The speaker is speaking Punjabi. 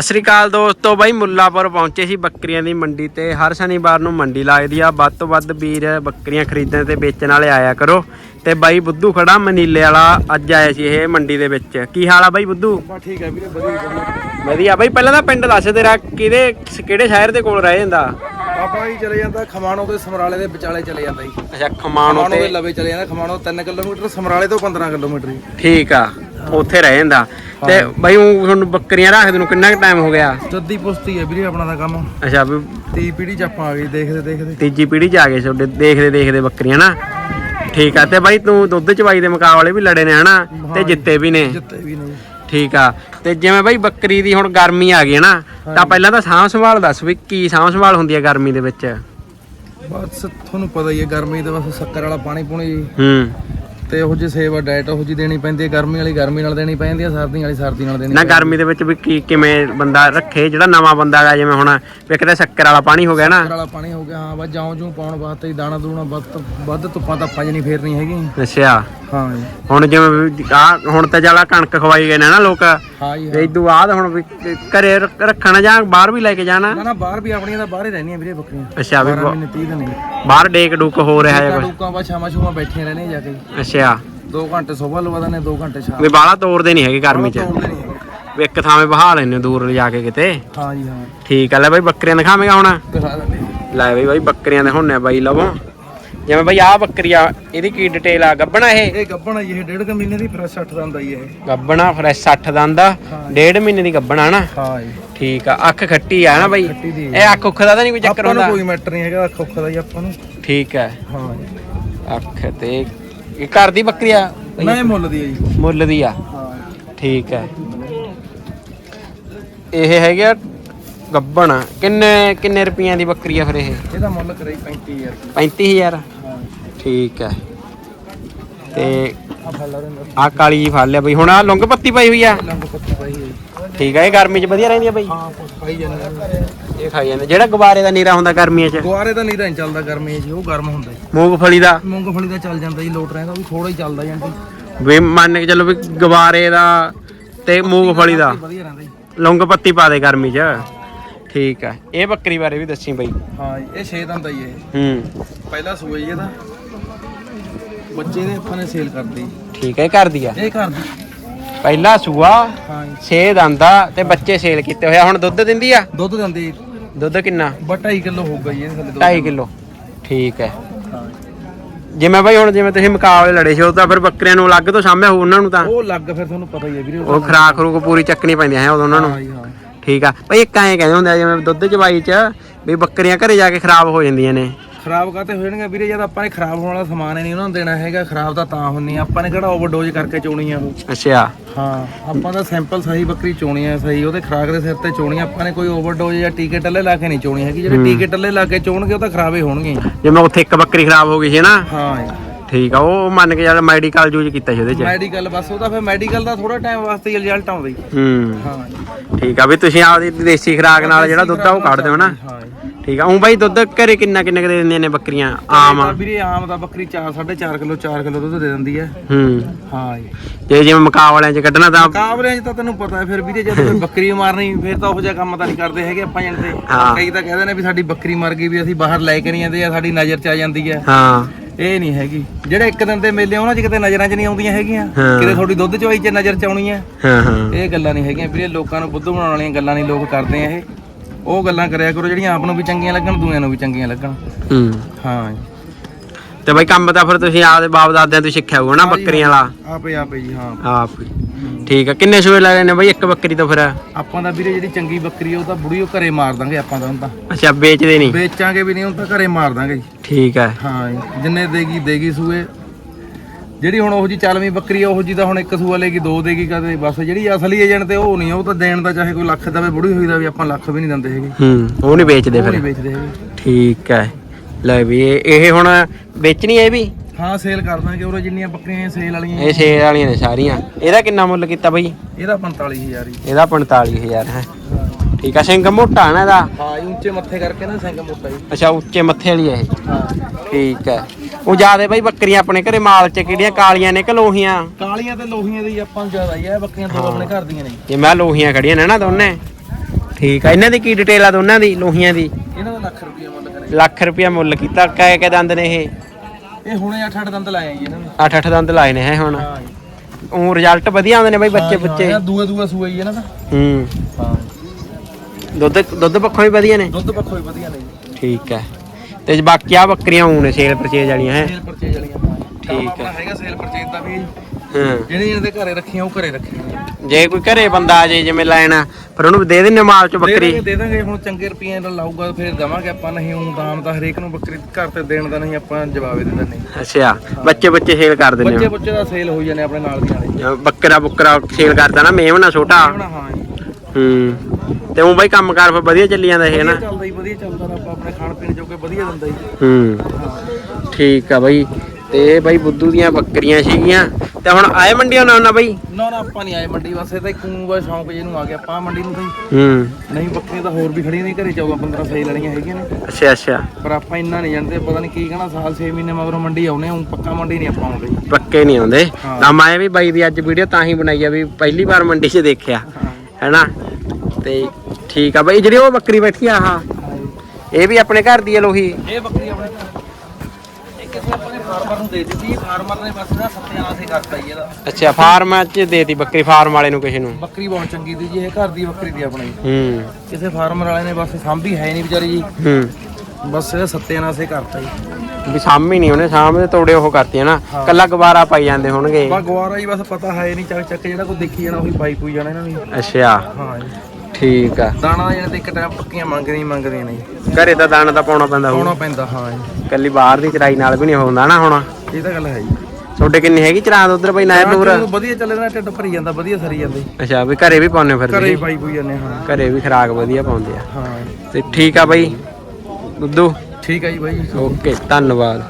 ਸ਼੍ਰੀ ਅਕਾਲ ਦੋਸਤੋ ਬਾਈ ਮੁੱਲਾਪੁਰ ਪਹੁੰਚੇ ਸੀ ਬੱਕਰੀਆਂ ਦੀ ਮੰਡੀ ਤੇ। ਹਰ ਸ਼ਨੀਵਾਰ ਨੂੰ ਮੰਡੀ ਲੱਗਦੀ ਆ। ਵੱਧ ਤੋਂ ਵੱਧ ਵੀਰ ਬੱਕਰੀਆਂ ਖਰੀਦਣ ਤੇ ਵੇਚਣ ਵਾਲੇ ਆਇਆ ਕਰੋ। ਤੇ ਬਾਈ ਬੁੱਧੂ ਖੜਾ ਮਨੀਲੇ ਵਾਲਾ ਅੱਜ ਆਇਆ ਸੀ ਇਹ ਮੰਡੀ ਦੇ ਵਿੱਚ। ਕੀ ਹਾਲ ਆ ਬਾਈ ਬੁੱਧੂ? ਠੀਕ ਹੈ ਵੀਰੇ ਵਧੀਆ ਵਧੀਆ। ਬਾਈ ਪਹਿਲਾਂ ਤਾਂ ਪਿੰਡ ਦੱਸ ਤੇਰਾ ਕਿਹਦੇ ਕਿਹੜੇ ਸ਼ਹਿਰ ਦੇ ਕੋਲ ਰਹਿ ਜਾਂਦਾ? ਆਪਣਾ ਹੀ ਚਲੇ ਜਾਂਦਾ ਖਮਾਣੋ ਤੇ ਸਮਰਾਲੇ ਦੇ ਵਿਚਾਲੇ ਚਲੇ ਜਾਂਦਾ ਜੀ। ਅੱਛਾ ਖਮਾਣੋ ਤੇ ਲਵੇ ਚਲੇ ਜਾਂਦਾ ਖਮਾਣੋ 3 ਕਿਲੋਮੀਟਰ ਸਮਰਾਲੇ ਤੋਂ 15 ਕਿਲੋਮੀਟਰ ਜੀ। ਠੀਕ ਆ ਉੱਥੇ ਰਹਿ ਜਾਂਦਾ। ਤੇ ਬਾਈ ਊਂ ਤੁਹਾਨੂੰ ਬੱਕਰੀਆਂ ਰੱਖਦੇ ਨੂੰ ਕਿੰਨਾ ਟਾਈਮ ਹੋ ਗਿਆ? ਜੱਦੀ ਪੁਸਤੀ ਹੈ ਵੀਰੇ ਆਪਣਾ ਦਾ ਕੰਮ। ਅੱਛਾ ਵੀ ਤੀ ਪੀੜੀ ਚ ਆਪਾਂ ਆ ਗਏ ਦੇਖਦੇ ਦੇਖਦੇ। ਤੀਜੀ ਪੀੜ੍ਹੀ ਚ ਆ ਗਏ ਤੁਹਾਡੇ ਦੇਖਦੇ ਦੇਖਦੇ ਬੱਕਰੀਆਂ ਨਾ। ਠੀਕ ਆ ਤੇ ਬਾਈ ਤੂੰ ਦੁੱਧ ਚਵਾਈ ਦੇ ਮੁਕਾਬਲੇ ਵੀ ਲੜੇ ਨੇ ਹਨਾ? ਤੇ ਜਿੱਤੇ ਵੀ ਨੇ। ਜਿੱਤੇ ਵੀ ਨਹੀਂ ਠੀਕ ਆ ਤੇ ਜਿਵੇਂ ਬਾਈ ਬੱਕਰੀ ਦੀ ਹੁਣ ਗਰਮੀ ਆ ਗਈ ਹੈ ਨਾ ਤਾਂ ਪਹਿਲਾਂ ਤਾਂ ਸਾਂਭ ਸੰਭਾਲ ਦੱਸ ਵੀ ਕੀ ਸਾਂਭ ਸੰਭਾਲ ਹੁੰਦੀ ਹੈ ਗਰਮੀ ਦੇ ਵਿੱਚ? ਬਸ ਤੁਹਾਨੂੰ ਪਤਾ ਹੀ ਹੈ ਗਰਮੀ ਤੇ ਬਸ ਸ਼ੱਕਰ ਵਾਲਾ ਪਾਣੀ ਪੂਣੀ ਹੂੰ। ਤੇ ਉਹ ਜਿਹੀ ਸੇਵਾ ਡਾਈਟ ਉਹ ਜਿਹੀ ਦੇਣੀ ਪੈਂਦੀ ਹੈ ਗਰਮੀ ਵਾਲੀ ਗਰਮੀ ਨਾਲ ਦੇਣੀ ਪੈਂਦੀ ਹੈ ਸਰਦੀ ਵਾਲੀ ਸਰਦੀ ਨਾਲ ਦੇਣੀ ਨਾ ਗਰਮੀ ਦੇ ਵਿੱਚ ਵੀ ਕੀ ਕਿਵੇਂ ਬੰਦਾ ਰੱਖੇ ਜਿਹੜਾ ਨਵਾਂ ਬੰਦਾ ਹੈਗਾ ਜਿਵੇਂ ਹੁਣ ਵੀ ਕਿਤੇ ਸ਼ੱਕਰ ਵਾਲਾ ਪਾਣੀ ਹੋ ਗਿਆ ਨਾ। ਸ਼ੱਕਰ ਵਾਲਾ ਪਾਣੀ ਹੋ ਗਿਆ ਹਾਂ ਬਸ ਜਾਉਂ ਜੂ ਪਾਉਣ ਵਾਸਤੇ ਦਾਣਾ ਦੂਣਾ ਵੱਧ ਤੋਂ ਵੱਧ ਧੁੱਪਾਂ ਤਾਂ ਪੰਜ ਨਹੀਂ ਫੇਰਨੀ ਹੈਗੀ ਅੱਛਾ। ਹਾਂ ਜੀ। ਹੁਣ ਜਿਵੇਂ ਆ ਹੁਣ ਤਾਂ ਜ਼ਿਆਦਾ ਕਣਕ ਖਵਾਈ ਗਏ ਨੇ ਨਾ ਲੋਕ। ਹਾਂ ਜੀ ਤੇ ਇਦੋਂ ਬਾਅਦ ਹੁਣ ਵੀ ਘਰੇ ਰੱਖ- ਰੱਖਣਾ ਜਾਂ ਬਾਹਰ ਵੀ ਲੈ ਕੇ ਜਾਣਾ? ਨਾ ਨਾ ਬਾਹਰ ਵੀ ਆਪਣੀਆਂ ਤਾਂ ਬਾਹਰ ਹੀ ਰਹਿੰਦੀਆਂ ਵੀਰੇ ਬੱਕਰੀਆਂ। ਅੱਛਾ ਵੀ 12 ਬ- ਮਹੀਨੇ 30 ਦਿਨ ਬਾਹਰ ਡੇਕ ਡੁਕ ਹੋ ਰਿਹਾ ਹੈ ਕੁਛ? ਲੋਕਾਂ ਬਾ ਸ਼ਾਮਾਂ ਸ਼ੂਮਾਂ ਬੈਠੀਆਂ ਰਹਿੰਦੀਆਂ ਜਾ ਕੇ। ਅੱਛਾ। 2 ਘੰਟੇ ਸਵੇਰ ਲਵਾ ਦਿੰਦੇ 2 ਘੰਟੇ ਸ਼ਾਮ ਵੀ ਬਾਹਲਾ ਤੋੜਦੇ ਨਹੀਂ ਹੈਗੇ ਗਰਮੀ 'ਚ। ਤੋੜਦੇ ਨਹੀਂ ਹੈਗੇ। ਵੀ ਇੱਕ ਥਾਵੇਂ ਬਹਾ ਲੈਣੇ ਦੂਰ ਲਿਜਾ ਕੇ ਕਿਤੇ। ਹਾਂ ਜੀ ਹਾਂ। ਠੀਕ ਆ ਲੈ ਬਾਈ ਬੱਕਰੀਆਂ ਦਿਖਾਵੇਂਗਾ ਹੁਣ। ਦਿਖਾ ਦਿੰਦੇ ਲੈ ਬਈ ਬਾਈ ਬੱਕਰੀਆਂ ਦੇ ਹੁੰਨੇ ਬਾਈ ਲਵੋ। ਜਿਵੇਂ ਬਾਈ ਆਹ ਬੱਕਰੀ ਆ ਇਹਦੀ ਕੀ ਡਿਟੇਲ ਆ? ਗੱਬਣਾ ਇਹ? ਇਹ ਗੱਬਣ ਜੀ ਇਹ ਡੇਢ ਕੁ ਮਹੀਨੇ ਦੀ ਫਰੈਸ਼ 60 ਦਾ ਹੁੰਦਾ ਜੀ ਇਹ। ਗੱਬਣਾ ਫਰੈਸ਼ 60 ਦੰਦ ਆ? ਡੇਢ ਮਹੀਨੇ ਦੀ ਗੱਬਣਾ ਨਾ? ਹਾਂ ਜੀ। ਠੀਕ ਆ ਅੱਖ ਖੱਟੀ ਆ ਨਾ ਬਾਈ? ਖੱਟੀ ਦੀ ਇਹ ਅੱਖ ਉੱਖ ਦਾ ਤਾਂ ਨਹੀਂ ਕੋਈ ਚੱਕਰ ਆਪਾਂ ਨੂੰ ਹੁੰਦਾ? ਕੋਈ ਮੈਟਰ ਨਹੀਂ ਹੈਗਾ ਖੋਖ ਦਾ ਜੀ ਆਪਾਂ ਨੂੰ। ਠੀਕ ਹੈ ਹਾਂ ਜੀ। ਅੱਖ ਤੇ ਇਹ ਘਰ ਦੀ ਬੱਕਰੀ ਆ? ਇਹ ਮੁੱਲ ਦੀ ਹੈ ਜੀ। ਮੁੱਲ ਦੀ ਆ? ਹਾਂ ਠੀਕ ਹੈ ਇਹ ਹੈਗੇ ਆ ਗੱਬਣ। ਕਿੰਨੇ ਕਿੰਨੇ ਰੁਪਈਆਂ ਦੀ ਬੱਕਰੀ ਆ ਫਿਰ ਇਹ? ਇਹਦਾ ਮੁੱਲ ਕਰਾਈ 35000 35000 ਹਾਂ ਠੀਕ ਹੈ। ਤੇ ਆ ਆ ਕਾਲੀ ਜੀ ਫੜ ਲਿਆ ਬਈ। ਹੁਣ ਆ ਲੌਂਗ ਪੱਤੀ ਪਾਈ ਹੋਈ ਆ? ਪਾਈ। ਠੀਕ ਹੈ ਇਹ ਗਰਮੀ 'ਚ ਵਧੀਆ ਰਹਿੰਦੀ ਆ ਬਈ? ਹਾਂ ਖਾਈ ਜਾਂਦੇ ਇਹ ਖਾਈ ਜਾਂਦੇ ਜਿਹੜਾ ਗਵਾਰੇ ਦਾ ਨੀਰਾ ਹੁੰਦਾ ਗਰਮੀਆਂ 'ਚ? ਗੁਆਰੇ ਤਾਂ ਨਹੀਂ ਤਾਂ ਚੱਲਦਾ ਗਰਮੀ ਜੀ ਉਹ ਗਰਮ ਹੁੰਦਾ ਜੀ। ਮੂੰਗਫਲੀ ਦਾ? ਮੂੰਗਫਲੀ ਦਾ ਚੱਲ ਜਾਂਦਾ ਜੀ ਲੋਟ ਰਹਿੰਦਾ ਉਹ ਵੀ ਥੋੜਾ ਹੀ ਚੱਲਦਾ ਜਾਂਦੀ ਵੀ ਮੰਨ ਕੇ ਚੱਲੋ ਵੀ ਗਵਾਰੇ ਦਾ ਤੇ ਮੂੰਗਫਲੀ ਦਾ। ਵਧੀਆ ਰਹਿੰਦਾ ਜੀ। ਲੌਂਗ ਪੱਤੀ ਪਾ ਦੇ ਗਰਮੀ 'ਚ। ਠੀਕ ਹੈ। ਇਹ ਬੱਕਰੀ ਬਾਰੇ ਵੀ ਦੱਸੀ ਬਈ। ਹਾਂ ਇਹ 6 ਦੰਦ ਆ ਜੀ ਇਹ। ਹੂੰ। ਪਹਿਲਾ ਸੂਆ ਜੀ ਇਹਦਾ। ਬੱਚੇ ਦੇ ਆਪਾਂ ਨੇ ਸੇਲ ਕਰਦੀ। ਠੀਕ ਹੈ ਇਹ ਘਰ ਦੀ ਆ? ਇਹ ਘਰ ਦੀ। ਪਹਿਲਾ ਸੂਆ ਹਾਂ ਜੀ। 6 ਦੰਦਾ ਤੇ ਬੱਚੇ ਸੇਲ ਕੀਤੇ ਹੋਇਆ ਹੁਣ ਦੁੱਧ ਦਿੰਦੀ ਆ? ਦੁੱਧ ਦਿੰਦੀ। ਦੁੱਧ ਕਿੰਨਾ? ਬਾ 2.5 ਕਿਲੋ ਹੋਊਗਾ ਜੀ ਇਹ ਥੱਲੇ ਦੁੱਧ 2.5 ਕਿਲੋ। ਠੀਕ ਹੈ। ਹਾਂ ਜਿਵੇਂ ਬਾਈ ਹੁਣ ਜਿਵੇਂ ਤੁਸੀਂ ਮੁਕਾਬਲੇ ਲੜੇ ਸੀ ਉਹ ਤਾਂ ਫਿਰ ਬੱਕਰੀਆਂ ਨੂੰ ਅਲੱਗ ਤੋਂ ਸਾਂਭਿਆ ਹੋਊ ਉਹਨਾਂ ਨੂੰ ਤਾਂ। ਉਹ ਲੱਗ ਫਿਰ ਤੁਹਾਨੂੰ ਪਤਾ ਹੀ ਹੈ ਵੀਰੇ ਉਹ ਖਰਾਕ ਖਰੂਕ ਪੂਰੀ ਚੱਕਣੀ ਪੈਂਦੀ ਹੈ ਉਦੋਂ ਉਹਨਾਂ ਨੂੰ। ਹਾਂ ਜੀ ਹਾਂ। ਠੀਕ ਆ। ਭਾਈ ਇੱਕ ਐਂ ਕਹਿੰਦੇ ਹੁੰਦੇ ਆ ਜਿਵੇਂ ਦੁੱਧ ਚਵਾਈ ਚ ਵੀ ਬੱਕਰੀਆਂ ਘਰੇ ਜਾ ਕੇ ਖਰਾਬ ਹੋ ਜਾਂਦੀਆਂ ਨੇ। ਖਰਾਬ ਕਾਤੇ ਹੋ ਜਾਣਗੇ ਵੀਰੇ ਜਦ ਆਪਾਂ ਨੇ ਖਰਾਬ ਹੋਣ ਵਾਲਾ ਸਮਾਨ ਹੀ ਨਹੀਂ ਉਹਨਾਂ ਨੂੰ ਦੇਣਾ ਹੈਗਾ ਖਰਾਬ ਤਾਂ ਤਾਂ ਹੁੰਨੀ ਆ। ਆਪਾਂ ਨੇ ਕਿਹੜਾ ਓਵਰਡੋਜ਼ ਕਰਕੇ ਚੋਣੀ ਆ ਉਹ? ਅੱਛਾ। ਹਾਂ ਆਪਾਂ ਦਾ ਸੈਂਪਲ ਸਹੀ ਬੱਕਰੀ ਚੋਣੀ ਆ ਸਹੀ ਉਹਦੇ ਖਰਾਕ ਦੇ ਸਿਰ ਤੇ ਚੋਣੀ ਆ। ਆਪਾਂ ਨੇ ਕੋਈ ਓਵਰਡੋਜ਼ ਜਾਂ ਟੀਕੇ ਟੱਲੇ ਲਾ ਕੇ ਨਹੀਂ ਚੋਣੀ ਹੈਗੀ। ਜਿਹੜੇ ਟੀਕੇ ਟੱਲੇ ਲਾ ਕੇ ਚੋਣਗੇ ਉਹ ਤਾਂ ਖਰਾਬੇ ਹੋਣਗੇ। ਜਿਵੇਂ ਉੱਥੇ ਇੱਕ ਬੱਕਰੀ ਖਰਾਬ ਹੋ ਗਈ ਸੀ ਨਾ ਹਾਂ ਠੀਕ ਆ ਉਹ ਮੰਨ ਕੇ ਚੱਲ ਮੈਡੀਕਲ ਯੂਜ਼ ਕੀਤਾ ਸੀ ਉਹਦੇ ਚ। ਮੈਡੀਕਲ ਬਸ ਉਹਦਾ ਫਿਰ ਮੈਡੀਕਲ ਦਾ ਥੋੜਾ ਟਾਈਮ ਵਾਸਤੇ ਰਿਜ਼ਲਟ ਆਉਂਦਾ ਹੂੰ। ਹਾਂ। ਠੀਕ ਆ ਵੀ ਤੁਸੀਂ ਆਪਦੀ ਦੇਸੀ ਖਰਾਕ ਨਾਲ ਜਿਹੜਾ ਦੁੱਧ ਆ ਉਹ ਕੱਢ ਦਿਓ ਨਾ। ਹਾਂ ਠੀਕ ਆ ਉਹ ਬਾਈ ਦੁੱਧ ਘਰੇ ਕਿੰਨਾ ਕਿੰਨਾ ਕੁ ਦੇ ਦਿੰਦੀਆਂ ਨੇ ਬੱਕਰੀਆਂ? ਆਮ ਤਾਂ ਵੀਰੇ ਆਮ ਦਾ ਬੱਕਰੀ 4 4.5 ਕਿਲੋ 4 ਕਿਲੋ ਦੁੱਧ ਦੇ ਦਿੰਦੀ ਹੈ ਹੂੰ। ਹਾਂ ਜੀ। ਤੇ ਜਿਵੇਂ ਮੁਕਾਬਲਿਆਂ ਚ ਕੱਢਣਾ ਤਾਂ ਕਾਬਰਿਆਂ 'ਚ ਤਾਂ ਤੈਨੂੰ ਪਤਾ ਹੈ ਫਿਰ ਵੀਰੇ ਜਦੋਂ ਕੋਈ ਬੱਕਰੀ ਮਾਰਨੀ ਫਿਰ ਤਾਂ ਉਹੋ ਜਿਹਾ ਕੰਮ ਤਾਂ ਨਹੀਂ ਕਰਦੇ ਹੈਗੇ ਆਪਾਂ ਜਣਦੇ ਹਾਂ। ਕਈ ਤਾਂ ਕਹਿੰਦੇ ਨੇ ਵੀ ਸਾਡੀ ਬੱਕਰੀ ਮਰ ਗਈ ਵੀ ਅਸੀਂ ਬਾਹਰ ਲੈ ਕੇ ਨਹੀਂ ਜਾਂਦੇ ਜਾਂ ਸਾਡੀ ਨਜ਼ਰ 'ਚ ਆ ਜਾਂਦੀ ਹੈ ਹਾਂ। ਇਹ ਨਹੀਂ ਹੈਗੀ। ਜਿਹੜੇ ਇੱਕ ਦਿਨ ਦੇ ਮੇਲੇ ਉਹਨਾਂ 'ਚ ਕਿਤੇ ਨਜ਼ਰਾਂ 'ਚ ਨਹੀਂ ਆਉਂਦੀਆਂ ਹੈਗੀਆਂ। ਹਾਂ। ਕਿਤੇ ਤੁਹਾਡੀ ਦੁੱਧ ਚੋਈ 'ਚ ਨਜ਼ਰ 'ਚ ਆਉਣੀ ਹੈ ਹਾਂ ਹਾਂ। ਇਹ ਗੱਲਾਂ ਨਹੀਂ ਹੈਗੀਆਂ। ਵੀਰੇ ਲੋਕਾਂ ਨੂੰ ਬੁੱਧੂ ਬਣਾਉਣ ਵਾਲੀਆਂ ਗੱਲਾਂ ਨਹੀਂ ਲੋਕ ਕਰਦੇ ਆ ਇਹ। ਉਹ ਗੱਲਾਂ ਕਰਿਆ ਕਰੋ ਜਿਹੜੀਆਂ ਆਪ ਨੂੰ ਵੀ ਚੰਗੀਆਂ ਲੱਗਣ ਦੂਆਂ ਨੂੰ ਵੀ ਚੰਗੀਆਂ ਲੱਗਣ। ਹੂੰ। ਹਾਂ ਤੇ ਬਾਈ ਕੰਮ ਤਾਂ ਫਿਰ ਤੁਸੀਂ ਆਪਦੇ ਬਾਪ ਦਾਦਿਆਂ ਤੋਂ ਸਿੱਖਿਆ ਹੋਊਗਾ ਨਾ ਬੱਕਰੀਆਂ ਵਾਲਾ? ਆਪੇ ਆਪੇ ਜੀ ਹਾਂ। ਆਪ ਹੀ। ਠੀਕ ਆ ਕਿੰਨੇ ਸੂਏ ਲੈ ਨੇ ਬਾਈ ਇੱਕ ਬੱਕਰੀ ਤੋਂ ਫਿਰ? ਆਪਾਂ ਦਾ ਵੀਰੇ ਜਿਹੜੀ ਚੰਗੀ ਬੱਕਰੀ ਆ ਉਹ ਤਾਂ ਬੁੜੀ ਉਹ ਘਰੇ ਮਾਰ ਦਾਂਗੇ ਆਪਾਂ ਤਾਂ ਹੁਣ ਤਾਂ। ਅੱਛਾ ਵੇਚਦੇ ਨਹੀਂ? ਵੇਚਾਂਗੇ ਵੀ ਨਹੀਂ ਹੁਣ ਤਾਂ ਘਰੇ ਮਾਰ ਦਾਂਗੇ ਜੀ। ਠੀਕ ਹੈ ਹਾਂ ਜੀ, ਜਿੰਨੇ ਦੇਗੀ ਦੇਗੀ ਸੂਏ ਜਿਹੜੀ ਹੁਣ ਉਹ ਜੀ ਚੱਲਵੀਂ ਬੱਕਰੀ ਆ ਉਹ ਜੀ ਤਾਂ ਹੁਣ ਇੱਕ ਸੂਆ ਲੇਗੀ ਦੋ ਦੇਗੀ ਕਦੇ। ਬਸ ਜਿਹੜੀ ਅਸਲੀ ਏਜੰਟ ਤੇ ਉਹ ਨਹੀਂ ਉਹ ਤਾਂ ਦੇਣ ਦਾ ਚਾਹੇ ਕੋਈ ਲੱਖ ਦਵੇ ਬੁੜੀ ਹੋਈ ਦਾ ਵੀ ਆਪਾਂ ਲੱਖ ਵੀ ਨਹੀਂ ਦਿੰਦੇ ਹੈਗੇ। ਹੂੰ ਉਹ ਨਹੀਂ ਵੇਚਦੇ ਉਹ ਨਹੀਂ ਫਿਰ ਵੇਚਦੇ ਹੈਗੇ। ਠੀਕ ਹੈ। ਲੈ ਵੀ ਇਹ ਇਹ ਹੁਣ ਵੇਚਣੀ ਹੈ ਇਹ ਵੀ? ਹਾਂ ਸੇਲ ਕਰ ਦਾਂਗੇ ਉਹ ਜਿੰਨੀਆਂ ਬੱਕਰੀਆਂ ਸੇਲ ਵਾਲੀਆਂ ਇਹ ਛੇ ਵਾਲੀਆਂ ਨੇ ਸਾਰੀਆਂ। ਇਹਦਾ ਕਿੰਨਾ ਮੁੱਲ ਕੀਤਾ ਬਾਈ? ਇਹਦਾ 45000 ਹੀ। ਇਹਦਾ 45000 ਹੈ। ਠੀਕ ਆ ਸਿੰਘ ਮੋਟਾ ਨਾ ਇਹਦਾ? ਹਾਂ ਇਹ ਉੱਚੇ ਮੱਥੇ ਕਰਕੇ ਨਾ ਸਿੰਘ ਮੋਟਾ ਜੀ। ਅੱਛਾ ਉੱਚੇ ਮੱਥੇ ਵਾਲੀ ਹੈ ਇਹ। ਹਾਂ। ਠੀਕ ਹੈ ਉਹ ਜਿਆਦੇ ਬਾਈ ਬੱਕਰੀਆਂ ਆਪਣੇ ਘਰੇ ਮਾਲ ਚ ਕਿਹੜੀਆਂ ਕਾਲੀਆਂ ਨੇ ਕਿ ਲੋਹੀਆਂ? ਕਾਲੀਆਂ ਤੇ ਲੋਹੀਆਂ ਦੀ ਆਪਾਂ ਨੂੰ ਜ਼ਿਆਦਾ ਹੀ ਆ ਬੱਕਰੀਆਂ ਦੋ ਆਪਣੇ ਘਰ ਦੀਆਂ ਨੇ। ਜੇ ਮੈਂ ਲੋਹੀਆਂ ਖੜੀਆਂ ਨੇ ਨਾ ਦੋਨੇ। ਠੀਕ ਆ ਇਹਨਾਂ ਦੀ ਕੀ ਡਿਟੇਲ ਆ ਦੋਨਾਂ ਦੀ ਲੋਹੀਆਂ ਦੀ? ਇਹਨਾਂ ਦਾ ਲੱਖ ਰੁਪਏ ਮੁੱਲ ਕਰੇ ਲੱਖ ਰੁਪਿਆ ਮੁੱਲ ਕੀਤਾ ਕਹਿ ਕੇ ਦੰਦ ਨੇ ਇਹ? ਇਹ ਹੁਣੇ 8-8 ਦੰਦ ਲਾਏ ਆ ਜੀ ਇਹਨਾਂ ਨੇ। ਅੱਠ ਅੱਠ ਦੰਦ ਲਾਏ ਨੇ ਹੈ ਹੁਣ। ਹਾਂ। ਉਹ ਰਿਜ਼ਲਟ ਵਧੀਆ ਆਉਂਦੇ ਨੇ ਬਈ ਬੱਚੇ ਹਾਂ, ਬੱਚੇ। ਇਹ ਦੂਆ ਦੂਆ ਸੂਆ ਇਹਨਾਂ ਦਾ ਹੂੰ। ਹਾਂ। ਦੁੱਧ ਦੁੱਧ ਪੱਖੋਂ ਵੀ ਵਧੀਆ ਨੇ? ਦੁੱਧ ਪੱਖੋਂ ਵੀ ਵਧੀਆ ਨੇ ਜੀ। ਠੀਕ ਹੈ। ਤੇ ਬਾਕੀ ਆ ਬੱਕਰੀਆਂ ਹੋਣ ਨੇ ਸੇਲ ਪਰਚੇਜ ਵਾਲੀਆਂ ਹੈ? ਸੇਲ ਪਰਚੇਜ ਵਾਲੀਆਂ ਠੀਕ ਹੈ। ਹੈਗਾ ਸੇਲ ਪਰਚੇਜ ਦਾ ਵੀ। ਹਾਂ। ਜਿਹੜੇ ਜਿਹਨਾਂ ਦੇ ਘਰੇ ਰੱਖੀਆਂ ਉਹ ਘਰੇ ਰੱਖੀਆਂ। ਨੇ। ਜੇ ਕੋਈ ਘਰੇ ਬੰਦਾ ਆ ਜੇ ਜਿਵੇਂ ਲੈਣਾ ਫਿਰ ਉਹਨੂੰ ਦੇ ਦਿੰਨੇ ਮਾਲ ਚ ਬੱਕਰੀ। ਦੇ ਦਾਂਗੇ ਹੁਣ ਚੰਗੇ ਰੁਪਏ ਨਾਲ ਲਾਊਗਾ ਫਿਰ ਦਵਾਂਗੇ ਆਪਾਂ ਨਹੀਂ ਹੁਣ ਦਾਮ ਤਾਂ ਹਰੇਕ ਨੂੰ ਬੱਕਰੀ ਘਰ ਤੇ ਦੇਣ ਦਾ ਨਹੀਂ ਆਪਾਂ ਜਵਾਬ ਦੇ ਦਿੰਦੇ ਅੱਛਾ ਬੱਚੇ ਬੱਚੇ ਸੇਲ ਕਰ ਦਿੰਦੇ ਬੱਚੇ ਬੱਚੇ ਦਾ ਸੇਲ ਹੋਈ ਜਾਂਦੇ ਆਪਣੇ ਨਾਲ ਦੀ ਨਾਲੇ ਬੱਕਰਾ ਬੁੱਕਰਾ ਸੇਲ ਕਰਦਾ ਨਾ ਮੇਵਨਾ ਛੋਟਾ। ਹਾਂ ਹਾਂ। ਜੀ ਹੂੰ ਤੇ ਉਹ ਬਾਈ ਕੰਮਕਾਰ ਫਿਰ ਵਧੀਆ ਚੱਲੀ ਜਾਂਦਾ ਇਹ ਨਾ ਵਧੀਆ ਚੱਲਦਾ ਜੀ ਵਧੀਆ ਚੱਲਦਾ ਰੱਬ ਆਪਣੇ ਖਾਣ ਪੀਣ ਜੋਗੇ ਵਧੀਆ ਦਿੰਦਾ ਜੀ। ਹੂੰ। ਠੀਕ ਆ ਬਾਈ। ਤੇ ਇਹ ਬਾਈ ਬੁੱਧੂ ਦੀਆਂ ਬੱਕਰੀਆਂ ਸੀਗੀਆਂ। ਤੇ ਹੁਣ ਆਏ ਮੰਡੀਆਂ ਨਾ ਨਾ ਬਾਈ? ਨਾ ਨਾ ਆਪਾਂ ਨਹੀਂ ਆਏ ਮੰਡੀ। ਵਾਸਤੇ ਤਾਂ ਕੂੰ ਬਾ ਸ਼ੌਂਕ ਜਿਹਨੂੰ ਆ ਗਿਆ। ਆਪਾਂ ਮੰਡੀ ਨੂੰ ਤਾਂ ਜੀ। ਹੂੰ। ਨਹੀਂ ਬੱਕਰੀਆਂ ਤਾਂ ਹੋਰ ਵੀ ਖੜੀਆਂ ਨੇ ਘਰੇ 14 15 ਸਹੀ ਲੈਣੀਆਂ ਹੈਗੀਆਂ ਨੇ। ਅੱਛਾ ਅੱਛਾ। ਪਰ ਆਪਾਂ ਇੰਨਾ ਨਹੀਂ ਜਾਣਦੇ। ਪਤਾ ਨਹੀਂ ਕੀ ਕਹਣਾ ਸਾਲ 6 ਮਹੀਨੇ ਮਗਰੋਂ ਮੰਡੀ ਆਉਨੇ ਹੁਣ ਪੱਕਾ ਮੰਡੀ ਨਹੀਂ ਆਪਾਂ ਆਉਂਦੇ। ਪੱਕੇ ਨਹੀਂ ਆਉਂਦੇ। ਹਾਂ। ਨਾ ਮੈਂ ਵੀ ਬਾਈ ਦੀ ਅੱਜ ਵੀਡੀਓ ਤਾਂ ਹੀ ਬਣਾਈ ਆ ਵੀ ਪਹਿਲੀ ਵਾਰ ਮੰਡੀ 'ਚ ਦੇਖਿਆ। ਹੈਨਾ? ਤੇ ਠੀਕ ਆ ਬਾਈ ਜਿਹੜੀ ਉਹ ਬੱਕਰੀ ਬੈਠੀ ਆ ਆਹ ਇਹ ਵੀ ਆਪਣੇ ਘਰ ਦੀ ਆ ਲੋਹੀ। ਇਹ ਬੱਕਰੀ ਆਪਣੇ ਇਹ ਕਿਸੇ ਆਪਣੇ ਫਾਰਮਰ ਨੂੰ ਦੇ ਦਿੱਤੀ ਫਾਰਮਰ ਨੇ ਬਸ ਨਾ ਸੱਤਿਆਂ ਸੇ ਕਰਤਾ ਜੀ ਇਹਦਾ। ਅੱਛਾ ਫਾਰਮ 'ਚ ਦੇਤੀ ਬੱਕਰੀ ਫਾਰਮ ਵਾਲੇ ਨੂੰ ਕਿਸੇ ਨੂੰ? ਬੱਕਰੀ ਬਹੁਤ ਚੰਗੀ ਦੀ ਜੀ ਇਹ ਘਰ ਦੀ ਬੱਕਰੀ ਦੀ ਆਪਣੀ। ਹੂੰ। ਕਿਸੇ ਫਾਰਮਰ ਵਾਲੇ ਨੇ ਬਸ ਸਾਂਭੀ ਹੈ ਨਹੀਂ ਵਿਚਾਰੀ ਜੀ। ਹੂੰ। ਬਸ ਇਹ ਸੱਤਿਆਂ ਨਾਲ ਸੇ ਕਰਤਾ ਜੀ। ਵੀ ਸਾਹਮਣੇ ਨਹੀਂ ਉਹਨੇ ਸਾਹਮਣੇ ਤੋੜੇ ਉਹ ਕਰਤੀਆਂ ਨਾ। ਹਾਂ। ਕੱਲਾ ਗਵਾਰਾ ਪਾਈ ਜਾਂਦੇ ਹੋਣਗੇ। ਬਾ ਗਵਾਰਾ ਜੀ ਬਸ ਪਤਾ ਹੈ ਨਹੀਂ ਚੱਕ ਚੱਕ ਜਿਹੜਾ ਕੋਈ ਦੇਖੀ ਜਾਣਾ ਉਹੀ ਪਾਈ ਪੂਈ ਜਾਣਾ ਇਹਨਾਂ ਨੇ। ਅੱਛਾ। ਹਾਂ ਜੀ। ਠੀਕ ਆ। ਦਾਣਾ ਜਿਹੜੇ ਤੇ ਇੱਕ ਟਾਈਮ ਪੱਕੀਆਂ ਮੰਗਦੇ ਹੀ ਮੰਗਦੇ ਨੇ ਜੀ। ਘਰੇ ਤਾਂ ਦਾਣਾ ਤਾਂ ਪਾਉਣਾ ਪੈਂਦਾ ਪਾਉਣਾ ਹੋਊ ਪੈਂਦਾ ਹਾਂ ਜੀ। ਕੱਲੀ ਬਾਹਰ ਦੀ ਚਰਾਈ ਨਾਲ ਵੀ ਨਹੀਂ ਹੁੰਦਾ ਨਾ ਹੁਣ। ਇਹ ਤਾਂ ਗੱਲ ਹੈ ਜੀ। ਤੁਹਾਡੇ ਕਿੰਨੀ ਹੈਗੀ ਚਰਾਂ ਉਧਰ ਬਈ ਨਾਇਰ ਨੂਰ ਚਲੋ ਵਧੀਆ ਚੱਲੇ ਨਾ ਢਿੱਡ ਭਰੀ ਜਾਂਦਾ ਵਧੀਆ ਸਰੀ ਜਾਂਦਾ। ਅੱਛਾ ਵੀ ਘਰੇ ਵੀ ਪਾਉਨੇ ਫਿਰ ਘਰੇ ਹੀ ਤੁਸੀਂ ਪਾਈ ਪੂਈ ਜਾਂਦੇ ਹਾਂ। ਘਰੇ ਵੀ ਖਰਾਕ ਵਧੀਆ ਪਾਉਂਦੇ ਆ। ਹਾਂ ਤੇ ਠੀਕ ਆ ਬਾਈ। ਦੁੱਧੂ ਠੀਕ ਹੈ ਜੀ ਬਾਈ। ਓਕੇ ਧੰਨਵਾਦ।